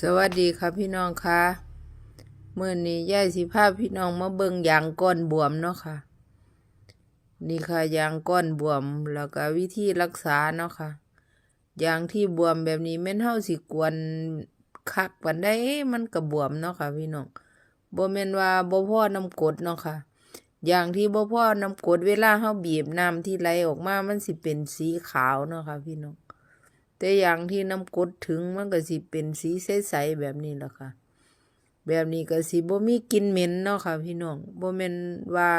สวัสดีค่ะพี่น้องค่ะเมื่อนี้ย่ายสิพาพพี่น้องมาเบิ่งยางก้อนบวมเนาะค่ะ นี่ค่ะยางก้อนบวมแล้วก็วิธีรักษาเนาะค่ะยางที่บวมแบบนี้แม่นเฮาสิกวนคักปานใดมันก็บวมเนาะค่ะ พี่น้องบ่แม่นว่าบ่พอน้ำกดเนาะค่ะอย่างที่บ่พอน้ำกดเวลาเฮาบีบน้ำที่ไหลออกมามันสิเป็นสีขาวเนาะค่ะ พี่น้อง แต่อย่างที่น้ำกดถึงมันก็สิเป็นสีใสๆแบบนี้แหละค่ะ แบบนี้ก็สิบ่มีกลิ่นเหม็นเนาะค่ะ พี่น้องบ่แม่นว่า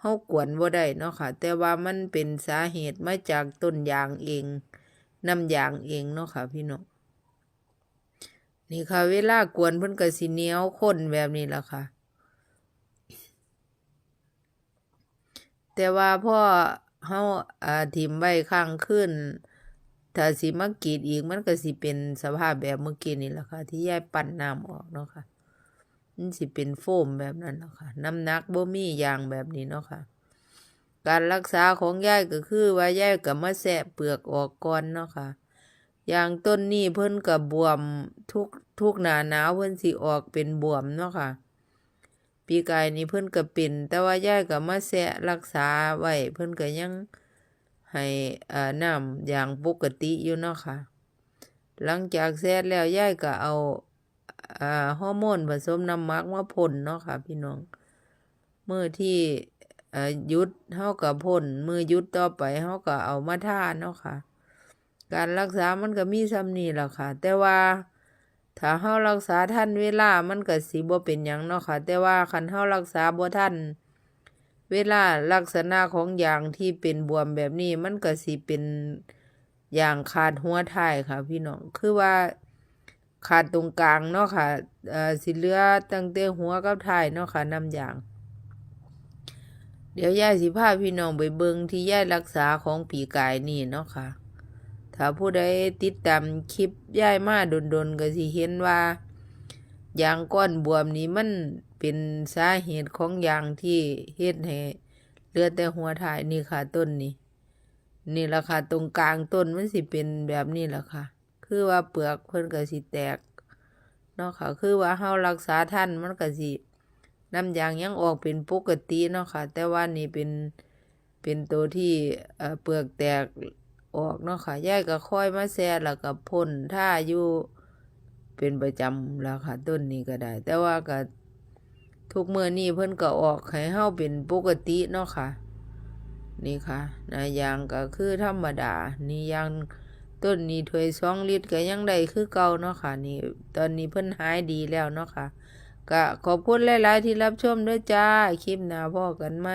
เฮากวนบ่ได้เนาะค่ะ แต่ว่ามันเป็นสาเหตุมาจากต้นยางเองน้ำยางเองเนาะค่ะ พี่น้องนี่ค่ะ เวลากวนเพิ่นก็สิเหนียวข้นแบบนี้แหละค่ะ แต่ว่าพ่อเฮาอ่าถิ่มไว้ข้างขึ้น ถ้าสิมากรีดอีกมันก็สิเป็นสภาพแบบเมื่อกี้นี่แหละค่ะ ที่ยายปั่นน้ำออกเนาะค่ะมันสิเป็นโฟมแบบนั้นเนาะค่ะ น้ำหนักบ่มีอย่างแบบนี้เนาะค่ะ การรักษาของยายก็คือว่ายายก็มาแสะเปลือกออกก่อนเนาะค่ะอย่างต้นนี้เพิ่นก็บบวมทุกทุกหนาหนาวเพิ่นสิออกเป็นบวมเนาะค่ะ ปีกายนี้เพิ่นก็เป็น แต่ว่ายายก็มาแสะรักษาไว้เพิ่นก็ยัง ให้อ่าน้ำอย่างปกติอยู่เนาะค่ะ หลังจากแซ่แล้วยายก็เอาอ่าฮอร์โมนผสมน้ำมักมาพ่นเนาะค่ะ พี่น้องเมื่อที่อ่าหยุดเฮาก็พ่นมือหยุดต่อไปเฮาก็เอามาทาเนาะค่ะ การรักษามันก็มีซ้ำนี่แหละค่ะ แต่ว่าถ้าเฮารักษาทันเวลามันก็สิบ่เป็นหยังเนาะค่ะ แต่ว่าคันเฮารักษาบ่ทัน เวลาลักษณะของยางที่เป็นบวมแบบนี้ มันก็สิเป็นอย่างขาดหัวท้ายค่ะ พี่น้องคือว่าขาดตรงกลางเนาะค่ะเอ่อสิเหลือตั้งแต่หัวกับท้ายเนาะค่ะน้ำยาง เดี๋ยวยายสิพาพี่น้องไปเบิงที่ยายรักษาของปีกายนี่เนาะค่ะ ถ้าผู้ใดติดตามคลิปยายมาดนๆก็สิเห็นว่า ยางก้อนบวมนี้มันเป็นสาเหตุของยางที่เฮ็ดให้เหลือดแต่หัวถ่ายนี่ค่ะต้นนี้ นี่แหละค่ะตรงกลางต้นมันสิเป็นแบบนี้แหละค่ะ คือว่าเปลือกเพิ่นก็สิแตกเนาะค่ะ คือว่าเฮารักษาท่านมันก็สิน้ำยางยังออกเป็นปกติเนาะค่ะ แต่ว่านี่เป็นเป็นตัวที่เอ่อเปลือกแตกออกเนาะค่ะยายก็ค่อยมาแซ่แล้วก็พ่นท่าอยู่ เป็นประจำแล้วค่ะต้นนี้ก็ได้ แต่ว่าก็ทุกเมื่อนี้เพิ่นก็ออกให้เฮาเป็นปกติเนาะค่ะ นี่ค่ะนายางก็คือธรรมดา นี่ยางต้นนี้ถ้วยสองลิตรก็ยังได้คือเก่าเนาะค่ะ นี่ตอนนี้เพิ่นหายดีแล้วเนาะค่ะก็ขอบคุณหลาย ๆ ที่รับชมด้วยจ้า คลิปหน้าพ่อกันไหม